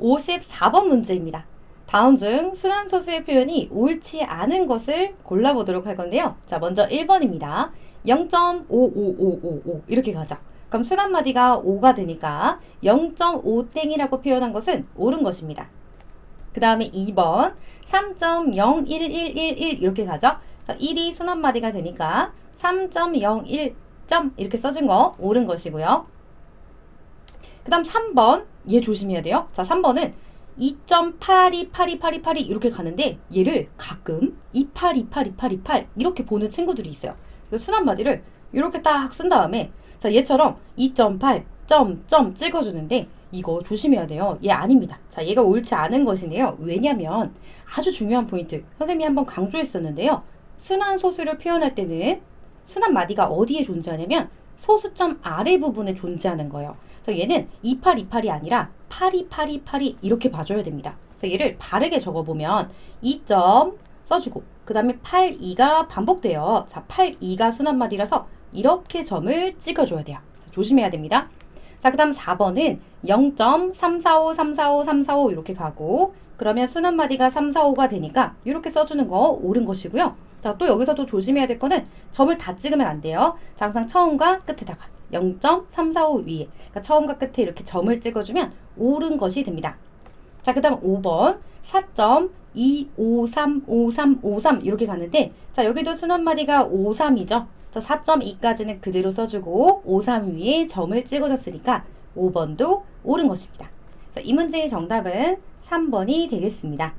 54번 문제입니다. 다음 중 순환 소수의 표현이 옳지 않은 것을 골라보도록 할 건데요. 자, 먼저 1번입니다. 0.55555 이렇게 가죠. 그럼 순환마디가 5가 되니까 0.5땡이라고 표현한 것은 옳은 것입니다. 그 다음에 2번 3.01111 이렇게 가죠. 자, 1이 순환마디가 되니까 3.01점 이렇게 써준 거 옳은 것이고요. 그 다음 3번 얘 조심해야 돼요. 자 3번은 2.82828282 이렇게 가는데 얘를 가끔 28282828 이렇게 보는 친구들이 있어요. 그 순환마디를 이렇게 딱 쓴 다음에 자 얘처럼 2.8 점, 점 찍어주는데 이거 조심해야 돼요. 얘 아닙니다. 자 얘가 옳지 않은 것인데요. 왜냐면 아주 중요한 포인트 선생님이 한번 강조했었는데요. 순환 소수를 표현할 때는 순환 마디가 어디에 존재하냐면 소수점 아래 부분에 존재하는 거예요. 그래서 얘는 2828이 아니라 828282 이렇게 봐줘야 됩니다. 그래서 얘를 바르게 적어보면 2점 써주고 그 다음에 82가 반복돼요. 자, 82가 순환마디라서 이렇게 점을 찍어줘야 돼요. 자, 조심해야 됩니다. 자, 그 다음 4번은 0.345345345345 이렇게 가고 그러면 순환마디가 345가 되니까 이렇게 써주는 거 옳은 것이고요. 자, 또 여기서도 조심해야 될 거는 점을 다 찍으면 안 돼요. 자, 항상 처음과 끝에다가 0.345 위에 그러니까 처음과 끝에 이렇게 점을 찍어주면 옳은 것이 됩니다. 자, 그 다음 5번 4.2535353 이렇게 가는데 자, 여기도 순환마디가 53이죠. 자, 4.2까지는 그대로 써주고 53 위에 점을 찍어줬으니까 5번도 옳은 것입니다. 그래서 이 문제의 정답은 3번이 되겠습니다.